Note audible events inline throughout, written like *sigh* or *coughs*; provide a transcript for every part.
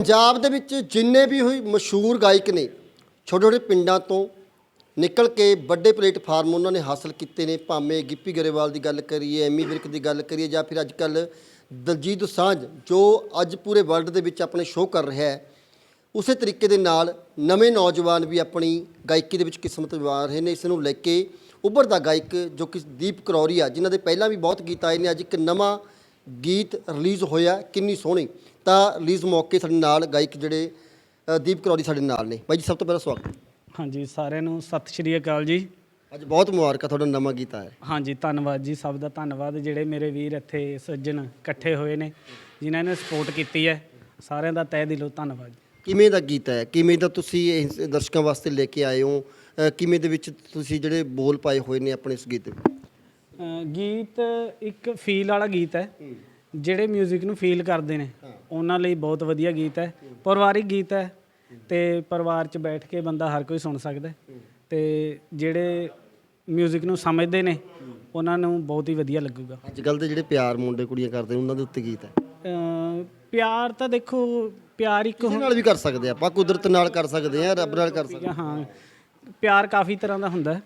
ਪੰਜਾਬ ਦੇ ਵਿੱਚ ਜਿੰਨੇ ਵੀ ਹੋਈ ਮਸ਼ਹੂਰ ਗਾਇਕ ਨੇ, ਛੋਟੇ ਛੋਟੇ ਪਿੰਡਾਂ ਤੋਂ ਨਿਕਲ ਕੇ ਵੱਡੇ ਪਲੇਟਫਾਰਮ ਉਹਨਾਂ ਨੇ ਹਾਸਲ ਕੀਤੇ ਨੇ। ਭਾਵੇਂ ਗਿੱਪੀ ਗਰੇਵਾਲ ਦੀ ਗੱਲ ਕਰੀਏ, ਐਮੀ ਵਿਰਕ ਦੀ ਗੱਲ ਕਰੀਏ ਜਾਂ ਫਿਰ ਅੱਜ ਕੱਲ ਦਲਜੀਤ ਸਾਂਝ, ਜੋ ਅੱਜ ਪੂਰੇ ਵਰਲਡ ਦੇ ਵਿੱਚ ਆਪਣੇ ਸ਼ੋਅ ਕਰ ਰਿਹਾ ਹੈ, ਉਸੇ ਤਰੀਕੇ ਦੇ ਨਾਲ ਨਵੇਂ ਨੌਜਵਾਨ ਵੀ ਆਪਣੀ ਗਾਇਕੀ ਦੇ ਵਿੱਚ ਕਿਸਮਤ ਵਿਵਾਰ ਰਹੇ ਨੇ। ਇਸ ਨੂੰ ਲੈ ਕੇ ਉੱਭਰਦਾ ਗਾਇਕ ਜੋ ਕਿ ਦੀਪ ਕਰੌਰੀ ਆ ਜਿਨ੍ਹਾਂ ਦੇ ਪਹਿਲਾਂ ਵੀ ਬਹੁਤ ਗੀਤ ਆਏ ਨੇ, ਅੱਜ ਇੱਕ ਨਵਾਂ ਗੀਤ ਰਿਲੀਜ਼ ਹੋਇਆ, ਕਿੰਨੀ ਸੋਹਣੀ। ਤਾਂ ਰਿਲੀਜ਼ ਮੌਕੇ ਸਾਡੇ ਨਾਲ ਗਾਇਕ ਜਿਹੜੇ ਅ, ਦੀਪ ਕਰੌਰੀ ਸਾਡੇ ਨਾਲ ਨੇ। ਬਾਈ ਜੀ ਸਭ ਤੋਂ ਪਹਿਲਾਂ ਸਵਾਗਤ। ਹਾਂਜੀ ਸਾਰਿਆਂ ਨੂੰ ਸਤਿ ਸ਼੍ਰੀ ਅਕਾਲ ਜੀ। ਅੱਜ ਬਹੁਤ ਮੁਬਾਰਕਾਂ ਤੁਹਾਡਾ ਨਵਾਂ ਗੀਤ ਆਇਆ। ਹਾਂਜੀ ਧੰਨਵਾਦ ਜੀ ਸਭ ਦਾ ਧੰਨਵਾਦ। ਜਿਹੜੇ ਮੇਰੇ ਵੀਰ ਇੱਥੇ ਸੱਜਣ ਇਕੱਠੇ ਹੋਏ ਨੇ ਜਿਨ੍ਹਾਂ ਨੇ ਸਪੋਰਟ ਕੀਤੀ ਹੈ ਸਾਰਿਆਂ ਦਾ ਤਹਿ ਦਿਲੋਂ ਧੰਨਵਾਦ। ਕਿਵੇਂ ਦਾ ਗੀਤ ਹੈ? ਕਿਵੇਂ ਦਾ ਤੁਸੀਂ ਇਹ ਦਰਸ਼ਕਾਂ ਵਾਸਤੇ ਲੈ ਕੇ ਆਏ ਹੋ? ਅ, ਕਿਵੇਂ ਦੇ ਵਿੱਚ ਤੁਸੀਂ ਜਿਹੜੇ ਬੋਲ ਪਾਏ ਹੋਏ ਨੇ ਆਪਣੇ ਇਸ ਗੀਤ ਦੇ ਵਿੱਚ? ਗੀਤ ਇੱਕ ਫੀਲ ਵਾਲਾ ਗੀਤ ਹੈ। ਜਿਹੜੇ 뮤직 ਨੂੰ ਫੀਲ ਕਰਦੇ ਨੇ ਉਹਨਾਂ ਲਈ ਬਹੁਤ ਵਧੀਆ ਗੀਤ ਹੈ ਪਰਿਵਾਰਿਕ ਗੀਤ ਹੈ ਤੇ ਪਰਿਵਾਰ 'ਚ ਬੈਠ ਕੇ ਬੰਦਾ ਹਰ ਕੋਈ ਸੁਣ ਸਕਦਾ ਹੈ। ਤੇ ਜਿਹੜੇ 뮤직 ਨੂੰ ਸਮਝਦੇ ਨੇ ਉਹਨਾਂ ਨੂੰ ਬਹੁਤ ਹੀ ਵਧੀਆ ਲੱਗੂਗਾ ਅੱਜ ਕੱਲ ਦੇ ਜਿਹੜੇ ਪਿਆਰ ਮੁੰਡੇ ਕੁੜੀਆਂ ਕਰਦੇ ਨੇ ਉਹਨਾਂ ਦੇ ਉੱਤੇ ਗੀਤ ਹੈ ਅਹ ਪਿਆਰ ਤਾਂ ਦੇਖੋ ਪਿਆਰ ਇੱਕ ਕਿਸੇ ਨਾਲ ਵੀ ਕਰ ਸਕਦੇ ਆ ਆਪਾਂ ਕੁਦਰਤ ਨਾਲ ਕਰ ਸਕਦੇ ਆ ਰੱਬ ਨਾਲ ਕਰ ਸਕਦੇ ਠੀਕ ਹੈ, ਹਾਂ ਪਿਆਰ ਕਾਫੀ ਤਰ੍ਹਾਂ ਦਾ ਹੁੰਦਾ ਹੈ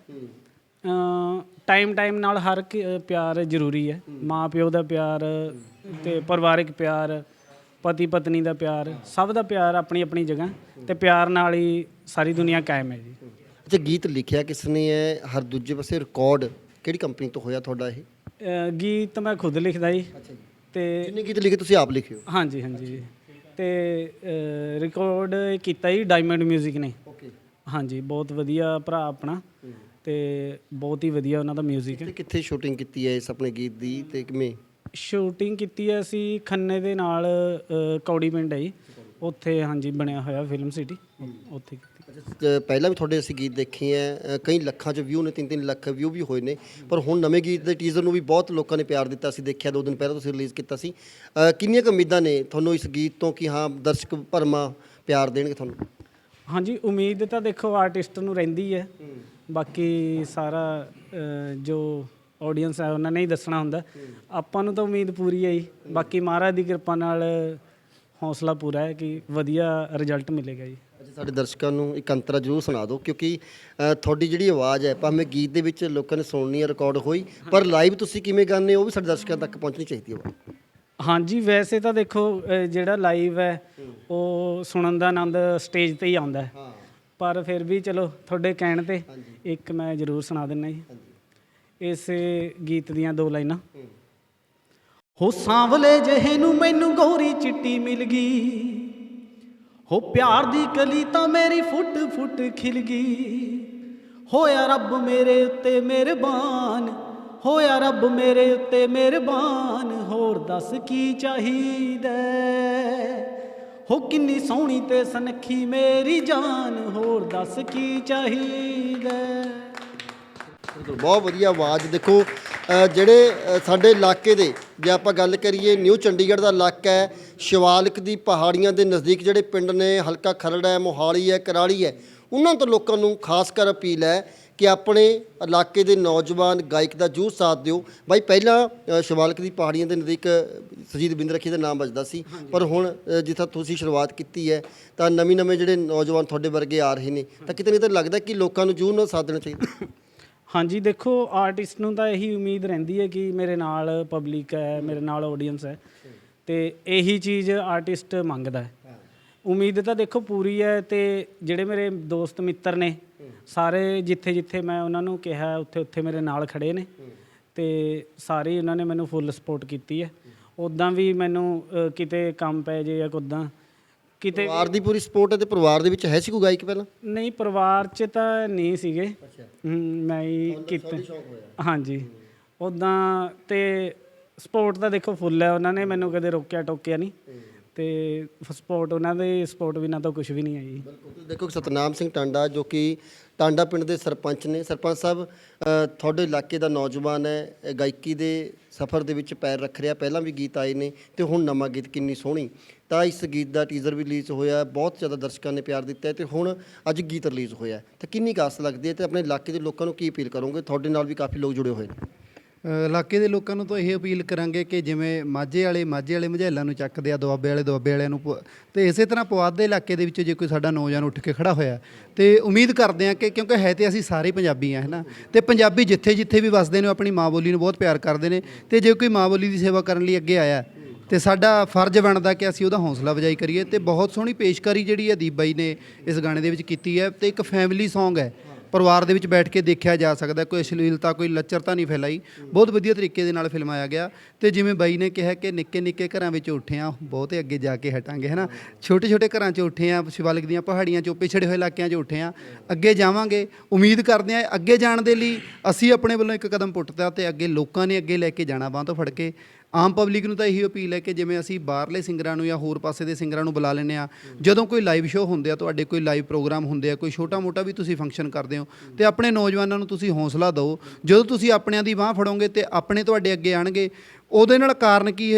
ਟਾਈਮ ਟਾਈਮ ਨਾਲ ਹਰ ਇੱਕ, ਅ, ਪਿਆਰ ਜ਼ਰੂਰੀ ਹੈ ਮਾਂ ਪਿਓ ਦਾ ਪਿਆਰ ਤੇ ਪਰਿਵਾਰਿਕ ਪਿਆਰ ਪਤੀ ਪਤਨੀ ਦਾ ਪਿਆਰ ਸਭ ਦਾ ਪਿਆਰ ਆਪਣੀ ਆਪਣੀ ਜਗ੍ਹਾ ਤੇ ਪਿਆਰ ਨਾਲ ਹੀ ਸਾਰੀ ਦੁਨੀਆ ਕਾਇਮ ਹੈ ਜੀ ਅੱਛਾ ਗੀਤ ਲਿਖਿਆ ਕਿਸ ਨੇ ਹੈ ਹਰ ਦੂਜੇ ਪਾਸੇ ਰਿਕਾਰਡ ਕਿਹੜੀ ਕੰਪਨੀ ਤੋਂ ਹੋਇਆ ਤੁਹਾਡਾ ਇਹ ਅ, ਗੀਤ ਮੈਂ ਖੁਦ ਲਿਖਦਾ ਜੀ ਤੇ ਜਿੰਨੇ ਗੀਤ ਲਿਖੇ ਤੁਸੀਂ ਆਪ ਲਿਖਿਓ ਹਾਂਜੀ ਹਾਂਜੀ ਜੀ ਤੇ ਰਿਕਾਰਡ ਕੀਤਾ ਜੀ ਡਾਇਮੰਡ 뮤직 ਨੇ ਓਕੇ ਹਾਂਜੀ ਬਹੁਤ ਵਧੀਆ ਭਰਾ ਆਪਣਾ ਤੇ ਬਹੁਤ ਹੀ ਵਧੀਆ ਉਹਨਾਂ ਦਾ 뮤직 ਹੈ ਤੇ ਕਿੱਥੇ ਸ਼ੂਟਿੰਗ ਕੀਤੀ ਹੈ ਇਸ ਆਪਣੇ ਗੀਤ ਦੀ ਤੇ ਕਿਵੇਂ ਸ਼ੂਟਿੰਗ ਕੀਤੀ ਹੈ ਅਸੀਂ ਖੰਨੇ ਦੇ ਨਾਲ ਅ, ਕੌੜੀ ਪਿੰਡ ਹੈ ਜੀ। ਉੱਥੇ ਹਾਂਜੀ ਬਣਿਆ ਹੋਇਆ ਫਿਲਮ ਸਿਟੀ ਉੱਥੇ ਕੀਤੀ। ਅੱਛਾ, ਅ, ਪਹਿਲਾਂ ਵੀ ਤੁਹਾਡੇ ਅਸੀਂ ਗੀਤ ਦੇਖੇ ਆ ਕਈ ਲੱਖਾਂ ਚ ਵਿਊ ਨੇ 3-3 ਲੱਖ ਵਿਊ ਵੀ ਹੋਏ ਨੇ। ਪਰ ਹੁਣ ਨਵੇਂ ਗੀਤ ਦੇ ਟੀਜ਼ਰ ਨੂੰ ਵੀ ਬਹੁਤ ਲੋਕਾਂ ਨੇ ਪਿਆਰ ਦਿੱਤਾ ਸੀ ਦੇਖਿਆ ਦੋ ਦਿਨ ਪਹਿਲਾਂ ਤੁਸੀਂ ਰਿਲੀਜ਼ ਕੀਤਾ ਸੀ। ਅ, ਕਿੰਨੀਆਂ ਕੁ ਉਮੀਦਾਂ ਨੇ ਤੁਹਾਨੂੰ ਇਸ ਗੀਤ ਤੋਂ ਕਿ ਹਾਂ ਦਰਸ਼ਕ ਭਰਮਾ ਪਿਆਰ ਦੇਣਗੇ ਤੁਹਾਨੂੰ? ਹਾਂਜੀ ਉਮੀਦ ਤਾਂ ਦੇਖੋ ਆਰਟਿਸਟ ਨੂੰ ਰਹਿੰਦੀ ਹੈ। ਬਾਕੀ ਸਾਰਾ ਅ, ਜੋ ਆਡੀਅנס ਹੈ ਉਹਨਾਂ ਨੇ ਹੀ ਦੱਸਣਾ ਹੁੰਦਾ। ਆਪਾਂ ਨੂੰ ਤਾਂ ਉਮੀਦ ਪੂਰੀ ਹੈ ਜੀ। ਬਾਕੀ ਮਹਾਰਾਜ ਦੀ ਕਿਰਪਾ ਨਾਲ ਹੌਸਲਾ ਪੂਰਾ ਹੈ ਕਿ ਵਧੀਆ ਰਿਜ਼ਲਟ ਮਿਲੇਗਾ ਜੀ। ਅੱਛਾ ਸਾਡੇ ਦਰਸ਼ਕਾਂ ਨੂੰ ਇੱਕ ਅੰਤਰਾ ਜ਼ਰੂਰ ਸੁਣਾ ਦਿਓ ਕਿਉਂਕਿ ਅ, ਤੁਹਾਡੀ ਜਿਹੜੀ ਆਵਾਜ਼ ਹੈ ਭਾਵੇਂ ਗੀਤ ਦੇ ਵਿੱਚ ਲੋਕਾਂ ਨੇ ਸੁਣਨੀ ਹੈ ਰਿਕਾਰਡ ਹੋਈ ਪਰ ਲਾਈਵ ਤੁਸੀਂ ਕਿਵੇਂ ਗਾਉਂਦੇ ਹੋ ਉਹ ਵੀ ਸਾਡੇ ਦਰਸ਼ਕਾਂ ਤੱਕ ਪਹੁੰਚਣੀ ਚਾਹੀਦੀ ਹੈ। ਹਾਂਜੀ ਵੈਸੇ ਤਾਂ ਦੇਖੋ ਅ, ਜਿਹੜਾ ਲਾਈਵ ਹੈ ਉਹ ਸੁਣਨ ਦਾ ਆਨੰਦ ਸਟੇਜ ਤੇ ਹੀ ਆਉਂਦਾ ਹੈ। ਹਾਂ। ਪਰ ਫਿਰ ਵੀ ਚਲੋ ਤੁਹਾਡੇ ਕਹਿਣ ਤੇ ਇੱਕ ਮੈਂ ਜ਼ਰੂਰ ਸੁਣਾ ਦਿੰਦਾ ਜੀ। ਇਸ ਗੀਤ ਦੀਆਂ ਦੋ ਲਾਈਨਾਂ। ਹੋ ਸਾਂਵਲੇ ਜਿਹੇ ਨੂੰ ਮੈਨੂੰ ਗੋਰੀ ਚਿੱਟੀ ਮਿਲ ਗਈ। ਹੋ ਪਿਆਰ ਦੀ ਕਲੀ ਤਾਂ ਮੇਰੀ ਫੁੱਟ ਫੁੱਟ ਖਿਲ ਗਈ। ਹੋਇਆ ਰੱਬ ਮੇਰੇ ਉੱਤੇ ਮਿਹਰਬਾਨ, ਹੋਇਆ ਰੱਬ ਮੇਰੇ ਉੱਤੇ ਮਿਹਰਬਾਨ, ਹੋਰ ਦੱਸ ਕੀ ਚਾਹੀਦਾ ਹੋ? ਕਿੰਨੀ ਸੋਹਣੀ ਤੇ ਸਨਖੀ ਮੇਰੀ ਜਾਨ, ਹੋਰ ਦੱਸ ਕੀ ਚਾਹੀਦਾ ਬਿਲਕੁਲ ਬਹੁਤ ਵਧੀਆ ਆਵਾਜ਼। ਦੇਖੋ ਜਿਹੜੇ ਸਾਡੇ ਇਲਾਕੇ ਦੇ ਜੇ ਆਪਾਂ ਗੱਲ ਕਰੀਏ ਨਿਊ ਚੰਡੀਗੜ੍ਹ ਦਾ ਇਲਾਕਾ ਹੈ ਸ਼ਿਵਾਲਿਕ ਦੀ ਪਹਾੜੀਆਂ ਦੇ ਨਜ਼ਦੀਕ ਜਿਹੜੇ ਪਿੰਡ ਨੇ ਹਲਕਾ ਖਰੜ ਹੈ ਮੋਹਾਲੀ ਹੈ ਕਰਾਲੀ ਹੈ ਉਹਨਾਂ ਤੋਂ ਲੋਕਾਂ ਨੂੰ ਖਾਸ ਕਰ ਅਪੀਲ ਹੈ ਕਿ ਆਪਣੇ ਇਲਾਕੇ ਦੇ ਨੌਜਵਾਨ ਗਾਇਕ ਦਾ ਜੂਰ ਸਾਥ ਦਿਓ। ਬਾਈ ਪਹਿਲਾਂ ਸ਼ਿਵਾਲਿਕ ਦੀ ਪਹਾੜੀਆਂ ਦੇ ਨਜ਼ਦੀਕ ਸਜੀਦ ਬਿੰਦਰਖੀ ਦਾ ਨਾਮ ਵੱਜਦਾ ਸੀ। ਪਰ ਹੁਣ ਜਿੱਥਾ ਤੁਸੀਂ ਸ਼ੁਰੂਆਤ ਕੀਤੀ ਹੈ ਤਾਂ ਨਵੇਂ ਨਵੇਂ ਜਿਹੜੇ ਨੌਜਵਾਨ ਤੁਹਾਡੇ ਵਰਗੇ ਆ ਰਹੇ ਨੇ ਤਾਂ ਕਿਤੇ ਨਾ ਕਿਤੇ ਲੱਗਦਾ ਕਿ ਲੋਕਾਂ ਨੂੰ ਜੂਰ ਨਾਲ ਸਾਥ ਦੇਣਾ ਚਾਹੀਦਾ। *coughs* ਹਾਂਜੀ ਦੇਖੋ ਆਰਟਿਸਟ ਨੂੰ ਤਾਂ ਇਹੀ ਉਮੀਦ ਰਹਿੰਦੀ ਹੈ ਕਿ ਮੇਰੇ ਨਾਲ ਪਬਲਿਕ ਹੈ ਮੇਰੇ ਨਾਲ ਆਡੀਅנס ਹੈ। ਤੇ ਇਹੀ ਚੀਜ਼ ਆਰਟਿਸਟ ਮੰਗਦਾ ਹੈ। ਉਮੀਦ ਤਾਂ ਦੇਖੋ ਪੂਰੀ ਹੈ ਤੇ ਜਿਹੜੇ ਮੇਰੇ ਦੋਸਤ ਮਿੱਤਰ ਨੇ ਸਾਰੇ ਜਿੱਥੇ ਜਿੱਥੇ ਮੈਂ ਉਹਨਾਂ ਨੂੰ ਕਿਹਾ ਉੱਥੇ ਉੱਥੇ ਮੇਰੇ ਨਾਲ ਖੜੇ ਨੇ। ਤੇ ਸਾਰੇ ਉਹਨਾਂ ਨੇ ਮੈਨੂੰ ਫੁੱਲ ਸਪੋਰਟ ਕੀਤੀ ਹੈ। ਉਦਾਂ ਵੀ ਮੈਨੂੰ ਅ, ਕਿਤੇ ਕੰਮ ਪੈ ਜੇ ਜਾਂ ਕੁਦਾਂ ਕਿਤੇ ਪਰਿਵਾਰ ਦੀ ਪੂਰੀ ਸਪੋਰਟ ਹੈ ਤੇ ਪਰਿਵਾਰ ਦੇ ਵਿੱਚ ਹੈ ਸੀ ਕੋਈ ਗਾਇਕ ਪਹਿਲਾਂ? ਨਹੀਂ ਪਰਿਵਾਰ 'ਚ ਤਾਂ ਨਹੀਂ ਸੀਗੇ। ਹਮ, ਮੈਂ ਹੀ ਕੀਤੇ। ਹਾਂਜੀ। ਉਦਾਂ ਤੇ ਸਪੋਰਟ ਤਾਂ ਦੇਖੋ ਫੁੱਲ ਹੈ ਉਹਨਾਂ ਨੇ ਮੈਨੂੰ ਕਦੇ ਰੋਕਿਆ ਟੋਕਿਆ ਨਹੀਂ। ਤੇ ਸਪੋਰਟ ਉਹਨਾਂ ਦੇ ਸਪੋਰਟ ਬਿਨਾਂ ਤਾਂ ਕੁਝ ਵੀ ਨਹੀਂ ਹੈ ਜੀ। ਬਿਲਕੁਲ। ਤੁਸੀਂ ਦੇਖੋ ਕਿ ਸਤਨਾਮ ਸਿੰਘ ਟਾਂਡਾ ਜੋ ਕਿ ਟਾਂਡਾ ਪਿੰਡ ਦੇ ਸਰਪੰਚ ਨੇ। ਸਰਪੰਚ ਸਾਹਿਬ ਅ, ਤੁਹਾਡੇ ਇਲਾਕੇ ਦਾ ਨੌਜਵਾਨ ਹੈ ਗਾਇਕੀ ਦੇ ਸਫ਼ਰ ਦੇ ਵਿੱਚ ਪੈਰ ਰੱਖ ਰਿਹਾ। ਪਹਿਲਾਂ ਵੀ ਗੀਤ ਆਏ ਨੇ ਤੇ ਹੁਣ ਨਵਾਂ ਗੀਤ ਕਿੰਨੀ ਸੋਹਣੀ। ਤਾਂ ਇਸ ਗੀਤ ਦਾ ਟੀਜ਼ਰ ਵੀ ਰਿਲੀਜ਼ ਹੋਇਆ, ਬਹੁਤ ਜ਼ਿਆਦਾ ਦਰਸ਼ਕਾਂ ਨੇ ਪਿਆਰ ਦਿੱਤਾ ਹੈ ਤੇ ਹੁਣ ਅੱਜ ਗੀਤ ਰਿਲੀਜ਼ ਹੋਇਆ। ਹੈ। ਤਾਂ ਕਿੰਨੀ ਕਾਸ ਲੱਗਦੀ ਹੈ ਤੇ ਆਪਣੇ ਇਲਾਕੇ ਦੇ ਲੋਕਾਂ ਨੂੰ ਕੀ ਅਪੀਲ ਕਰੋਗੇ? ਤੁਹਾਡੇ ਨਾਲ ਵੀ ਕਾਫੀ ਲੋਕ ਜੁੜੇ ਹੋਏ ਨੇ। ਇਲਾਕੇ ਦੇ ਲੋਕਾਂ ਨੂੰ ਤਾਂ ਇਹ ਅਪੀਲ ਕਰਾਂਗੇ ਕਿ ਜਿਵੇਂ ਮਾਝੇ ਵਾਲੇ ਮਾਝੇ ਵਾਲੇ ਮਝੈਲਾਂ ਨੂੰ ਚੱਕਦੇ ਆ, ਦੁਆਬੇ ਵਾਲੇ, ਦੁਆਬੇ ਵਾਲਿਆਂ ਨੂੰ ਪ- ਤੇ ਇਸੇ ਤਰ੍ਹਾਂ ਪੁਆਧ ਦੇ ਇਲਾਕੇ ਦੇ ਵਿੱਚ ਜੇ ਕੋਈ ਸਾਡਾ ਨੌਜਵਾਨ ਉੱਠ ਕੇ ਖੜਾ ਹੋਇਆ, ਤੇ ਉਮੀਦ ਕਰਦੇ ਆ ਕਿ ਕਿਉਂਕਿ ਹੈ ਤੇ ਅਸੀਂ ਸਾਰੇ ਪੰਜਾਬੀ ਆ ਹੈ ਨਾ ਤੇ ਪੰਜਾਬੀ ਜਿੱਥੇ ਜਿੱਥੇ ਵੀ ਵੱਸਦੇ ਨੇ, ਉਹ ਆਪਣੀ ਮਾਂ ਬੋਲੀ ਨੂੰ ਬਹੁਤ ਪਿਆਰ ਕਰਦੇ ਨੇ, ਤੇ ਜੇ ਕੋਈ ਮਾਂ ਬੋਲੀ ਦੀ ਸੇਵਾ ਕਰਨ ਲਈ ਅੱਗੇ ਆਇਆ, ਤੇ ਸਾਡਾ ਫਰਜ਼ ਬਣਦਾ ਕਿ ਅਸੀਂ ਉਹਦਾ ਹੌਸਲਾ ਅਫਜ਼ਾਈ ਕਰੀਏ, ਤੇ ਬਹੁਤ ਸੋਹਣੀ ਪੇਸ਼ਕਾਰੀ ਜਿਹੜੀ ਹੈ ਦੀਪ ਬਾਈ ਨੇ ਇਸ ਗਾਣੇ ਦੇ ਵਿੱਚ ਕੀਤੀ ਹੈ, ਤੇ ਇੱਕ ਫੈਮਿਲੀ Song ਹੈ। ਪਰਿਵਾਰ ਦੇ ਵਿੱਚ ਬੈਠ ਕੇ ਦੇਖਿਆ ਜਾ ਸਕਦਾ, ਕੋਈ ਅਸ਼ਲੀਲਤਾ, ਕੋਈ ਲੱਚਰਤਾ ਨਹੀਂ ਫੈਲਾਈ। ਬਹੁਤ ਵਧੀਆ ਤਰੀਕੇ ਦੇ ਨਾਲ ਫਿਲਮਾਇਆ ਗਿਆ। ਤੇ ਜਿਵੇਂ ਬਾਈ ਨੇ ਕਿਹਾ ਕਿ ਨਿੱਕੇ ਨਿੱਕੇ ਘਰਾਂ ਵਿੱਚ ਉੱਠੇ ਆ, ਬਹੁਤੇ ਅੱਗੇ ਜਾ ਕੇ ਹਟਾਂਗੇ, ਹਨਾ? ਛੋਟੇ ਛੋਟੇ ਘਰਾਂ 'ਚ ਉੱਠੇ ਆ, ਸ਼ਿਵਾਲਿਕ ਦੀਆਂ ਪਹਾੜੀਆਂ 'ਚੋਂ, ਪਿਛੜੇ ਹੋਏ ਇਲਾਕਿਆਂ 'ਚ ਉੱਠੇ ਆ। ਅੱਗੇ ਜਾਵਾਂਗੇ, ਉਮੀਦ ਕਰਦੇ ਆ ਅੱਗੇ ਜਾਣ ਦੇ ਲਈ ਅਸੀਂ ਆਪਣੇ ਵੱਲੋਂ ਇੱਕ ਕਦਮ ਪੁੱਟਦਾ ਤੇ ਅੱਗੇ ਲੋਕਾਂ ਨੇ ਅੱਗੇ ਲੈ ਕੇ ਜਾਣਾ, ਬਾਂਹ ਤੋਂ ਫੜ ਕੇ। ਆਮ ਪਬਲਿਕ ਨੂੰ ਤਾਂ ਇਹੀ ਅਪੀਲ ਹੈ ਕਿ ਜਿਵੇਂ ਅਸੀਂ ਬਾਹਰਲੇ ਸਿੰਗਰਾਂ ਨੂੰ ਜਾਂ ਹੋਰ ਪਾਸੇ ਦੇ ਸਿੰਗਰਾਂ ਨੂੰ ਬੁਲਾ ਲੈਂਦੇ ਆ ਜਦੋਂ ਕੋਈ ਲਾਈਵ ਸ਼ੋਅ ਹੁੰਦੇ ਆ, ਤੁਹਾਡੇ ਕੋਈ ਲਾਈਵ ਪ੍ਰੋਗਰਾਮ ਹੁੰਦੇ ਆ, ਕੋਈ ਛੋਟਾ ਮੋਟਾ ਵੀ ਤੁਸੀਂ ਫੰਕਸ਼ਨ ਕਰਦੇ ਹੋ ਤੇ ਆਪਣੇ ਨੌਜਵਾਨਾਂ ਨੂੰ ਤੁਸੀਂ ਹੌਸਲਾ ਦਿਓ। ਜਦੋਂ ਤੁਸੀਂ ਆਪਣਿਆਂ ਦੀ ਬਾਹ ਫੜੋਗੇ ਤੇ ਆਪਣੇ ਤੁਹਾਡੇ ਅੱਗੇ ਆਣਗੇ ਉਹਦੇ ਨਾਲ ਕਾਰਨ ਕੀ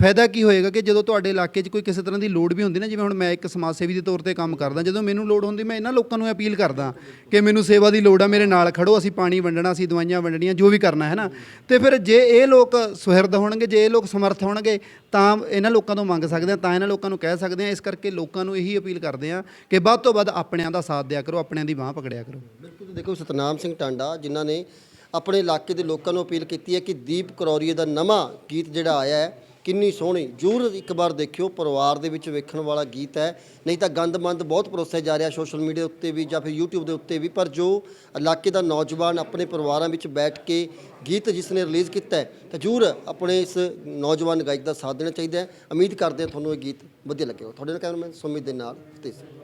ਫਾਇਦਾ ਕੀ ਹੋਏਗਾ ਕਿ ਜਦੋਂ ਤੁਹਾਡੇ ਇਲਾਕੇ 'ਚ ਕੋਈ ਕਿਸੇ ਤਰ੍ਹਾਂ ਦੀ ਲੋੜ ਵੀ ਹੁੰਦੀ ਨਾ, ਜਿਵੇਂ ਹੁਣ ਮੈਂ ਇੱਕ ਸਮਾਜ ਸੇਵੀ ਦੇ ਤੌਰ ਤੇ ਕੰਮ ਕਰਦਾ, ਜਦੋਂ ਮੈਨੂੰ ਲੋੜ ਹੁੰਦੀ ਮੈਂ ਇਹਨਾਂ ਲੋਕਾਂ ਨੂੰ ਅਪੀਲ ਕਰਦਾ ਕਿ ਮੈਨੂੰ ਸੇਵਾ ਦੀ ਲੋੜ ਆ, ਮੇਰੇ ਨਾਲ ਖੜੋ, ਅਸੀਂ ਪਾਣੀ ਵੰਡਣਾ, ਅਸੀਂ ਦਵਾਈਆਂ ਵੰਡਣੀਆਂ, ਜੋ ਵੀ ਕਰਨਾ ਹੈ ਨਾ। ਤੇ ਫਿਰ ਜੇ ਇਹ ਲੋਕ ਸੁਹਿਰਦ ਹੋਣਗੇ, ਜੇ ਇਹ ਲੋਕ ਸਮਰਥ ਹੋਣਗੇ, ਤਾਂ ਇਹਨਾਂ ਲੋਕਾਂ ਤੋਂ ਮੰਗ ਸਕਦੇ ਆ, ਤਾਂ ਇਹਨਾਂ ਲੋਕਾਂ ਨੂੰ ਕਹਿ ਸਕਦੇ ਆ, ਇਸ ਕਰਕੇ ਲੋਕਾਂ ਨੂੰ ਇਹੀ ਅਪੀਲ ਕਰਦੇ ਆ ਕਿ ਵੱਧ ਤੋਂ ਵੱਧ ਆਪਣਿਆਂ ਦਾ ਸਾਥ ਦਿਆ ਕਰੋ, ਆਪਣਿਆਂ ਦੀ ਬਾਹ ਪਕੜਿਆ ਕਰੋ। ਬਿਲਕੁਲ, ਦੇਖੋ ਸਤਨਾਮ ਸਿੰਘ ਟਾਂਡਾ, ਜਿਨ੍ਹਾਂ ਨੇ ਆਪਣੇ ਇਲਾਕੇ ਦੇ ਲੋਕਾਂ ਨੂੰ ਅਪੀਲ ਕੀਤੀ ਹੈ ਕਿ ਦੀਪ ਕਰੌਰੀਏ ਦਾ ਨਵਾਂ ਗੀਤ ਜਿਹੜਾ ਆਇਆ ਹੈ, ਕਿੰਨੀ ਸੋਹਣੀ, ਜ਼ਰੂਰ ਇੱਕ ਵਾਰ ਦੇਖਿਓ, ਪਰਿਵਾਰ ਦੇ ਵਿੱਚ ਵੇਖਣ ਵਾਲਾ ਗੀਤ ਹੈ। ਨਹੀਂ ਤਾਂ ਗੰਦਮੰਦ ਬਹੁਤ ਪਰੋਸਿਆ ਜਾ ਰਿਹਾ ਸੋਸ਼ਲ ਮੀਡੀਆ ਉੱਤੇ ਵੀ ਜਾਂ ਫਿਰ YouTube ਦੇ ਉੱਤੇ ਵੀ, ਪਰ ਜੋ ਇਲਾਕੇ ਦਾ ਨੌਜਵਾਨ ਆਪਣੇ ਪਰਿਵਾਰਾਂ ਵਿੱਚ ਬੈਠ ਕੇ ਗੀਤ ਜਿਸ ਨੇ ਰਿਲੀਜ਼ ਕੀਤਾ ਹੈ, ਤਾਂ ਜ਼ਰੂਰ ਆਪਣੇ ਇਸ ਨੌਜਵਾਨ ਗਾਇਕ ਦਾ ਸਾਥ ਦੇਣਾ ਚਾਹੀਦਾ ਹੈ। ਉਮੀਦ ਕਰਦੇ ਹਾਂ ਤੁਹਾਨੂੰ ਇਹ ਗੀਤ ਵਧੀਆ ਲੱਗੇਗਾ। ਤੁਹਾਡੇ ਨਾਲ ਕੈਮਰਾਮੈਨ ਸੁਮਿਤ ਦੇ ਨਾਲ ਫਤਿਹ ਸਿੰਘ